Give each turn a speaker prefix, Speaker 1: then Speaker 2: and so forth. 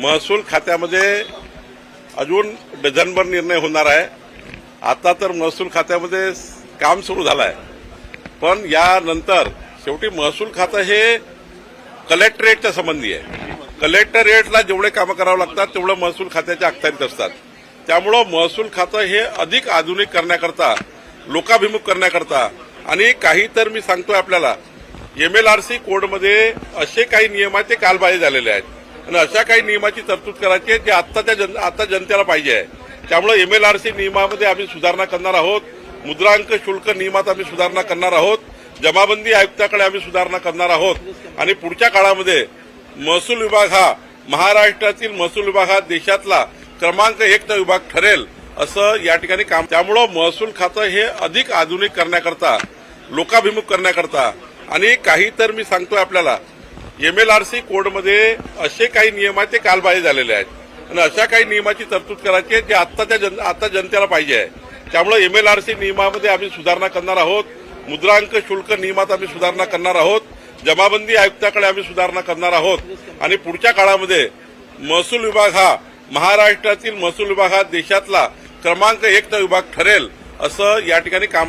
Speaker 1: महसूल खात्यामध्ये अजून डझनभर निर्णय होणार आहे. आता तर महसूल खात्यामध्ये काम सुरू झालं आहे पण यानंतर शेवटी महसूल खातं हे कलेक्टरेटच्या संबंधी आहे. कलेक्टरेटला जेवढे कामं करावं लागतात तेवढं महसूल खात्याच्या अखत्यारीत असतात. त्यामुळं महसूल खातं हे अधिक आधुनिक करण्याकरता लोकाभिमुख करण्याकरता आणि काही तर मी सांगतोय आपल्याला एमएलआरसी कोडमध्ये असे काही नियम आहेत ते कालबाह्य झालेले आहेत. आणि अशा काही नियमाची तरतूद करायची आहे जे आत्ताच्या जन आता जनतेला पाहिजे आहे. त्यामुळे सी नियमामध्ये आम्ही सुधारणा करणार आहोत. मुद्रांक शुल्क नियमात आम्ही सुधारणा करणार आहोत. जमाबंदी आयुक्ताकडे आम्ही सुधारणा करणार आहोत. आणि पुढच्या काळामध्ये महसूल विभाग हा महाराष्ट्रातील महसूल विभाग हा देशातला क्रमांक एकचा विभाग ठरेल असं या ठिकाणी काम त्यामुळं महसूल खातं हे अधिक आधुनिक करण्याकरता लोकाभिमुख करण्याकरता आणि काही तर मी सांगतोय आपल्याला एमएलआरसी कोडमध्ये असे काही नियम आहेत ते कालबाह्य झालेले आहेत. आणि अशा काही नियमाची तरतूद करायची आहे जे आत्ताच्या जन आता जनतेला पाहिजे आहे. त्यामुळे एमएलआरसी नियमामध्ये आम्ही सुधारणा करणार आहोत. मुद्रांक शुल्क नियमात आम्ही सुधारणा करणार आहोत. जमाबंदी आयुक्ताकडे आम्ही सुधारणा करणार आहोत. आणि पुढच्या काळामध्ये महसूल विभाग हा महाराष्ट्रातील महसूल विभाग हा देशातला क्रमांक एकचा विभाग ठरेल असं या ठिकाणी काम